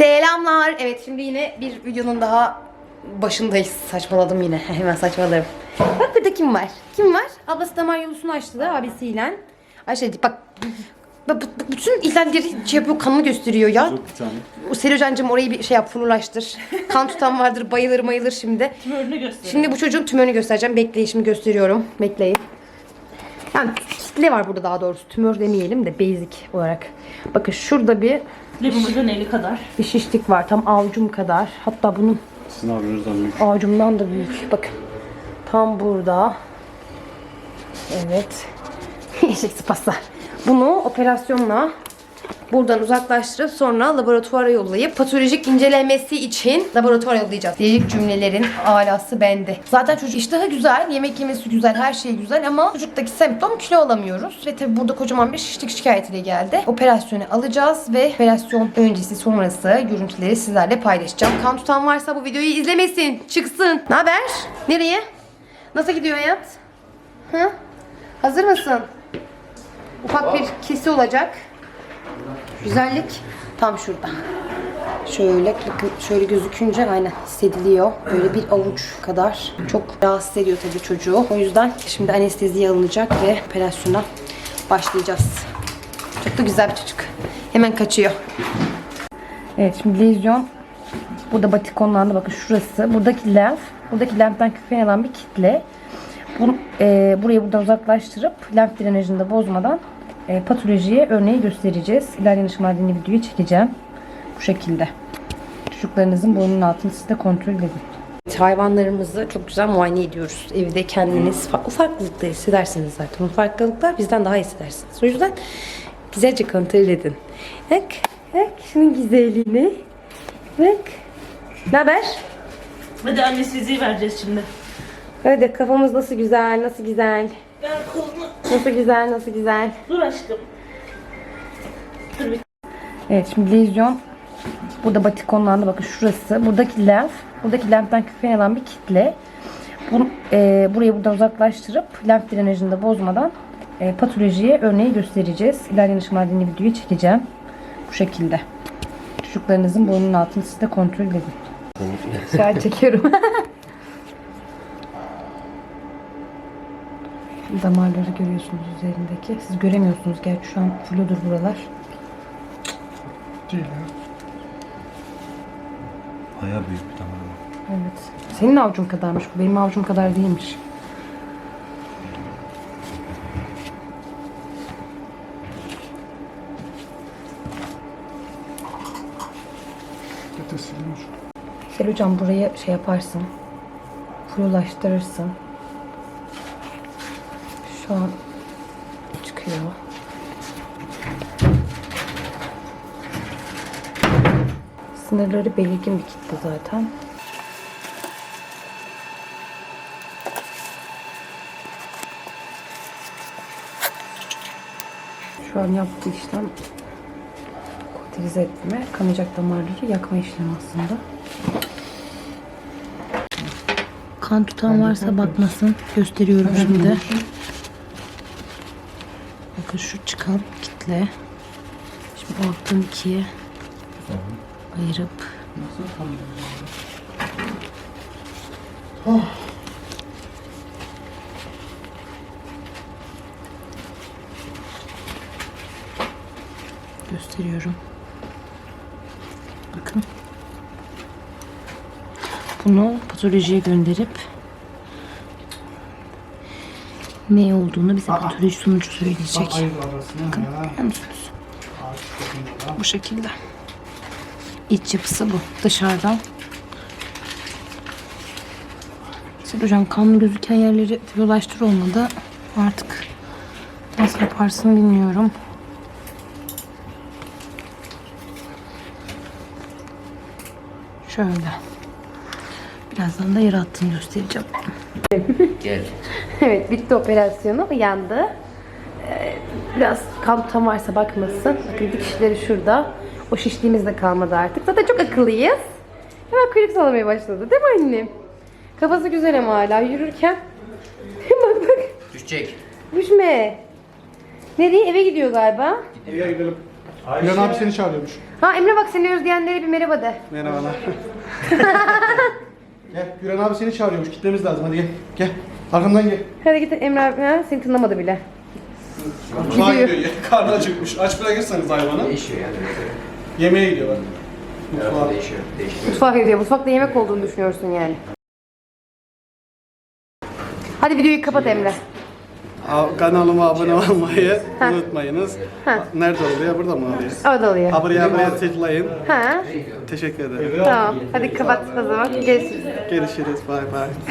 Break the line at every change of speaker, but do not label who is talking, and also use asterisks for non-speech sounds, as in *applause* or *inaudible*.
Selamlar. Evet şimdi yine bir videonun daha başındayız. Saçmaladım yine. *laughs* Hemen saçmalarım. Bak burada kim var? Kim var? Ablası damar yolusunu açtı da abisiyle. Ayşe bak Bak, bak, bak, bütün ihlalleri şey yapıyor, kanını gösteriyor ya. O Selocancığım orayı bir şey yap, flulaştır. Kan tutan vardır, bayılır bayılır şimdi.
Tümörünü göster.
Şimdi bu çocuğun tümörünü göstereceğim. Bekleyin şimdi gösteriyorum. Bekleyin. Yani kitle var burada daha doğrusu. Tümör demeyelim de basic olarak. Bakın şurada bir
Limumuzun eli kadar.
bir şişlik var. Tam avucum kadar. Hatta bunun
Sizin abinizden büyük.
avucumdan da büyük. Bakın. Tam burada. Evet. *laughs* Eşek sıpası. Bunu operasyonla buradan uzaklaştırıp sonra laboratuvara yollayıp patolojik incelemesi için laboratuvara yollayacağız. Diyecek cümlelerin alası bende. Zaten çocuk iştahı güzel, yemek yemesi güzel, her şey güzel ama çocuktaki semptom kilo alamıyoruz. Ve tabi burada kocaman bir şişlik şikayetiyle geldi. Operasyonu alacağız ve operasyon öncesi sonrası görüntüleri sizlerle paylaşacağım. Kan tutan varsa bu videoyu izlemesin, çıksın. Ne haber? Nereye? Nasıl gidiyor hayat? Hı? Hazır mısın? Ufak bir kesi olacak. Güzellik tam şurada. Şöyle şöyle gözükünce aynen hissediliyor. Böyle bir avuç kadar. Çok rahatsız ediyor tabii çocuğu. O yüzden şimdi anesteziye alınacak ve operasyona başlayacağız. Çok da güzel bir çocuk. Hemen kaçıyor. Evet şimdi lezyon burada batikonlandı bakın şurası. Buradaki lenf, buradaki lenften kökleyen bir kitle. Bu, e, burayı buradan uzaklaştırıp lenf drenajını da bozmadan e, patolojiye örneği göstereceğiz. İlerleyen aşamalarda yine videoyu çekeceğim. Bu şekilde. Çocuklarınızın boynunun altını siz de kontrol edin. Hayvanlarımızı çok güzel muayene ediyoruz. Evde kendiniz farklılıkları hissedersiniz zaten. O farklılıklar bizden daha hissedersiniz. O yüzden güzelce kontrol edin. Bak, bak şunun güzelliğini. Bak. Ne haber?
Hadi anesteziyi vereceğiz şimdi.
Hadi kafamız nasıl güzel, nasıl güzel.
Ver kolunu.
Nasıl güzel, nasıl güzel.
Dur aşkım. Dur bir.
Evet şimdi lezyon burada batikonlandı bakın şurası. Buradaki lenf, buradaki lenften kökleyen bir kitle. Bu, e, burayı buradan uzaklaştırıp lenf drenajını da bozmadan e, patolojiye örneği göstereceğiz. İlerleyen aşamalarda yine videoyu çekeceğim. Bu şekilde. Çocuklarınızın boynunun altını siz de kontrol edin. Şu an çekiyorum. *laughs* Damarları görüyorsunuz üzerindeki. Siz göremiyorsunuz gerçi şu an fludur buralar.
Değil ya. Baya büyük bir damar var.
Evet. Senin avucun kadarmış bu. Benim avucum kadar değilmiş.
Getir silmiş.
Gel hocam buraya şey yaparsın. Flulaştırırsın. Şu an çıkıyor. Sınırları belirgin bir kitle zaten. Şu an yaptığı işlem koterize etme, kanayacak damarları yakma işlemi aslında. Kan tutan varsa bakmasın. Gösteriyorum şimdi. Bakın şu çıkan kitle. Şimdi alttan ikiye ayırıp gösteriyorum. Bakın. Bunu patolojiye gönderip ne olduğunu bize patoloji sonucu söyleyecek. Bakın görüyor musunuz? Bu şekilde. İç yapısı bu. Dışarıdan. Sen hocam kanlı gözüken yerleri fiyolaştır olmadı. Artık nasıl yaparsın bilmiyorum. Şöyle. Birazdan da yara attığını göstereceğim. *laughs*
Gel.
Evet bitti operasyonu. Uyandı. Ee, biraz kan tutan varsa bakmasın. Bakın dikişleri şurada. O şişliğimiz de kalmadı artık. Zaten çok akıllıyız. Hemen kuyruk sallamaya başladı. Değil mi annem? Kafası güzel ama hala yürürken. *laughs* bak bak.
Düşecek.
Düşme. Nereye? Eve gidiyor galiba.
Eve gidelim.
Gülen abi seni çağırıyormuş.
Ha Emre bak seni özleyenlere bir merhaba de.
Merhabalar. *laughs* gel Gülen abi seni çağırıyormuş. Gitmemiz lazım hadi gel. Gel. Arkamdan gel.
Hadi git Emre abi ha, seni tınlamadı bile.
Mutfağa gidiyor. ya. Karnı acıkmış. Aç bırakırsanız hayvanı.
Değişiyor yani.
Yemeğe gidiyorlar. Mutfağa.
Mutfağı. Değişiyor. Değişiyor.
Mutfağa gidiyor. Mutfakta yemek olduğunu düşünüyorsun yani. Hadi videoyu kapat Emre.
Aa, Kanalıma abone olmayı unutmayınız.
Ha.
Nerede oluyor? Burada mı oluyor?
Orada oluyor.
Abone abone tıklayın.
Ha?
Teşekkür ederim.
Tamam. Hadi kapat o zaman. Görüşürüz.
Görüşürüz. Bay bay.